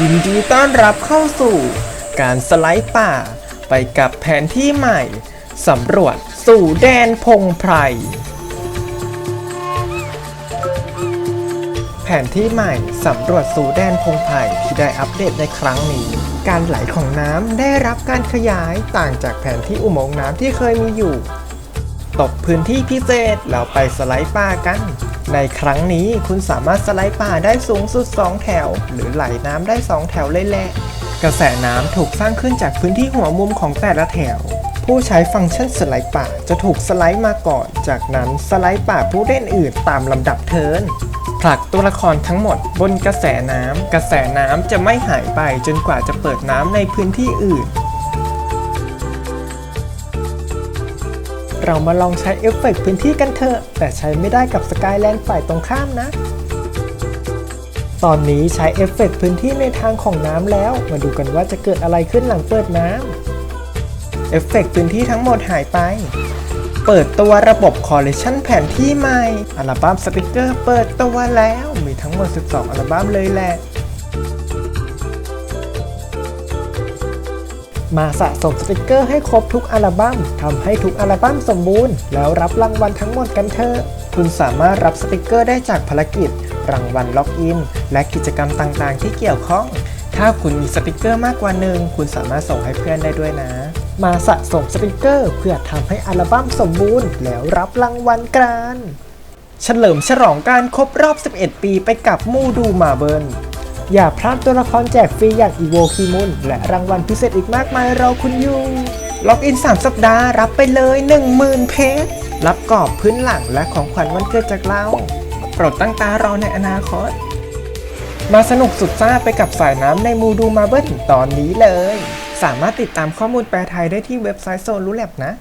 ยินดีต้อนรับเข้าสู่ การสไลด์ป่า ไปกับแผนที่ใหม่สำรวจสู่แดนพงไพร แผนที่ใหม่สำรวจสู่แดนพงไผ่ที่ได้อัปเดตในครั้งนี้ การไหลของน้ำได้รับการขยายต่างจากแผนที่อุโมงค์น้ำที่เคยมีอยู่ ตกพื้นที่พิเศษแล้วไปสไลด์ป่ากัน ในครั้งนี้คุณสามารถสไลด์ป่าได้สูงสุด 2 แถว หรือไหลน้ำได้ 2 แถวเลยแหละ กระแสน้ำถูกสร้างขึ้นจากพื้นที่หัวมุมของแต่ละแถว ผู้ใช้ฟังก์ชันสไลด์ป่าจะถูกสไลด์มาก่อน จากนั้นสไลด์ป่าผู้เล่นอื่นตามลำดับเทิร์นผลักตัวละครทั้งหมดบนกระแสน้ำกระแสน้ำจะไม่หายไปจนกว่าจะเปิดน้ำในพื้นที่อื่น เรามาลองใช้เอฟเฟกต์พื้นที่กันเถอะ แต่ใช้ไม่ได้กับสกายแลนด์ฝ่ายตรงข้ามนะ ตอนนี้ใช้เอฟเฟกต์พื้นที่ในทางของน้ำแล้ว มาดูกันว่าจะเกิดอะไรขึ้นหลังเปิดน้ำเอฟเฟกต์พื้นที่ทั้งหมดหายไป เปิดตัวระบบคอลเลชันแผนที่ใหม่ อัลบั้มสติกเกอร์เปิดตัวแล้ว มีทั้งหมด 12 อัลบั้มเลยแหละ มาสะสมสติกเกอร์ให้ครบทุกอัลบั้มทำให้ทุกอัลบั้มสมบูรณ์ แล้วรับรางวัลทั้งหมดกันเถอะ คุณสามารถรับสติกเกอร์ได้จากภารกิจ รางวัลล็อกอิน และกิจกรรมต่างๆ ที่เกี่ยวข้อง ถ้าคุณมีสติกเกอร์มากกว่าหนึ่งคุณสามารถส่งให้เพื่อนได้ด้วยนะ มาสะสมสติกเกอร์ เพื่อทำให้อัลบั้มสมบูรณ์ แล้วรับรางวัลกันเฉลิมฉลองการครบรอบ 11 ปีไปกับมูดูมาเบิล อย่าพลาดตัวละครแจกฟรีอย่างอีโวคีมุนและรางวัลพิเศษอีกมากมายรอคุณอยู่ ล็อกอิน 3 สัปดาห์รับไปเลย 10,000 เพชร รับกรอบพื้นหลังและของขวัญวันเกิดจากเรา โปรดตั้งตารอในอนาคต มาสนุกสุดซ่าไปกับสายน้ำในมูดูมาเบิลตอนนี้เลย สามารถติดตามข้อมูลแปลไทยได้ที่เว็บไซต์โซนรู้แลบนะ